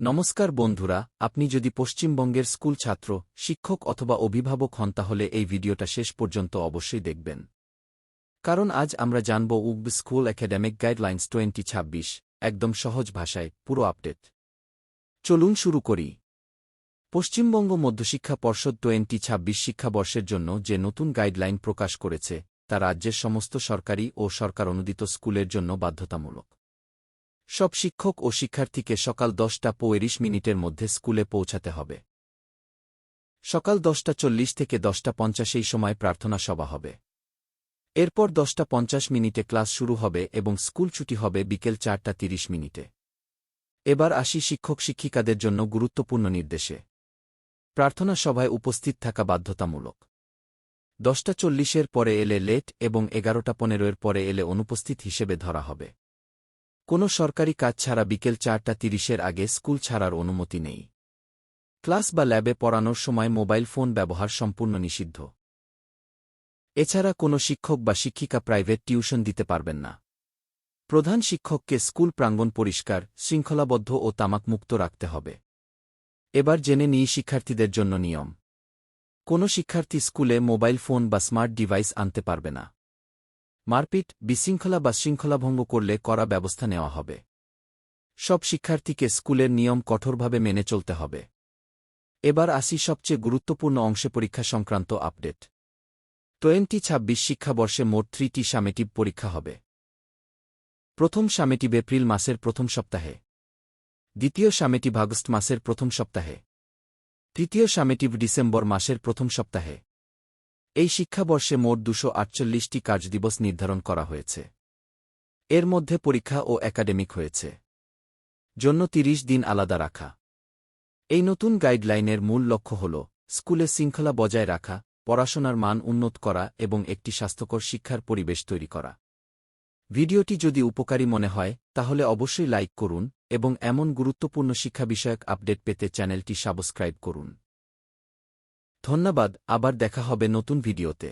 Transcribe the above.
নমস্কার বন্ধুরা, আপনি যদি পশ্চিমবঙ্গের স্কুল ছাত্র, শিক্ষক অথবা অভিভাবক হন তাহলে এই ভিডিওটা শেষ পর্যন্ত অবশ্যই দেখবেন। কারণ আজ আমরা জানব উব স্কুল একাডেমিক গাইডলাইন্স টোয়েন্টি ছাব্বিশ, একদম সহজ ভাষায়, পুরো আপডেট। চলুন শুরু করি। পশ্চিমবঙ্গ মধ্যশিক্ষা পর্ষদ টোয়েন্টি ছাব্বিশ শিক্ষাবর্ষের জন্য যে নতুন গাইডলাইন প্রকাশ করেছে, তা রাজ্যের সমস্ত সরকারি ও সরকার অনুদিত স্কুলের জন্য বাধ্যতামূলক। সব শিক্ষক ও শিক্ষার্থীকে সকাল দশটা পঁয়ত্রিশ মিনিটের মধ্যে স্কুলে পৌঁছাতে হবে। সকাল দশটা চল্লিশ থেকে দশটা পঞ্চাশ এই সময় প্রার্থনা সভা হবে। এরপর দশটা পঞ্চাশ মিনিটে ক্লাস শুরু হবে এবং স্কুল ছুটি হবে বিকেল চারটা তিরিশ মিনিটে। এবার আসি শিক্ষক শিক্ষিকাদের জন্য গুরুত্বপূর্ণ নির্দেশে। প্রার্থনা সভায় উপস্থিত থাকা বাধ্যতামূলক। দশটা চল্লিশের পরে এলে লেট এবং এগারোটা পনেরোয়ের পরে এলে অনুপস্থিত হিসেবে ধরা হবে। কোনো সরকারি কাজ ছাড়া বিকেল চারটা তিরিশের আগে স্কুল ছাড়ার অনুমতি নেই। ক্লাস বা ল্যাবে পড়ানোর সময় মোবাইল ফোন ব্যবহার সম্পূর্ণ নিষিদ্ধ। এছাড়া কোনো শিক্ষক বা শিক্ষিকা প্রাইভেট টিউশন দিতে পারবেন না। প্রধান শিক্ষককে স্কুল প্রাঙ্গণ পরিষ্কার, শৃঙ্খলাবদ্ধ ও তামাকমুক্ত রাখতে হবে। এবার জেনে নিই শিক্ষার্থীদের জন্য নিয়ম। কোনো শিক্ষার্থী স্কুলে মোবাইল ফোন বা স্মার্ট ডিভাইস আনতে পারবে না। মারপিট, বিশৃঙ্খলা বা শৃঙ্খলাভঙ্গ করলে কড়া ব্যবস্থা নেওয়া হবে। সব শিক্ষার্থীকে স্কুলের নিয়ম কঠোরভাবে মেনে চলতে হবে। এবার আসি সবচেয়ে গুরুত্বপূর্ণ অংশে পরীক্ষা সংক্রান্ত আপডেট। টোয়েন্টি ছাব্বিশ শিক্ষাবর্ষে মোট থ্রিটি সামেটিভ পরীক্ষা হবে। প্রথম সামেটিভ এপ্রিল মাসের প্রথম সপ্তাহে। দ্বিতীয় সামেটিভ আগস্ট মাসের প্রথম সপ্তাহে। তৃতীয় সামেটিভ ডিসেম্বর মাসের প্রথম সপ্তাহে। এই শিক্ষাবর্ষে মোট দুশো আটচল্লিশটি কার্যদিবস নির্ধারণ করা হয়েছে। এর মধ্যে পরীক্ষা ও একাডেমিক হয়েছে। জন্য তিরিশ দিন আলাদা রাখা। এই নতুন গাইডলাইনের মূল লক্ষ্য হল স্কুলে শৃঙ্খলা বজায় রাখা, পড়াশোনার মান উন্নত করা এবং একটি স্বাস্থ্যকর শিক্ষার পরিবেশ তৈরি করা। ভিডিওটি যদি উপকারী মনে হয়, তাহলে অবশ্যই লাইক করুন এবং এমন গুরুত্বপূর্ণ শিক্ষা বিষয়ক আপডেট পেতে চ্যানেলটি সাবস্ক্রাইব করুন। ধন্যবাদ আবার দেখা হবে নতুন ভিডিওতে।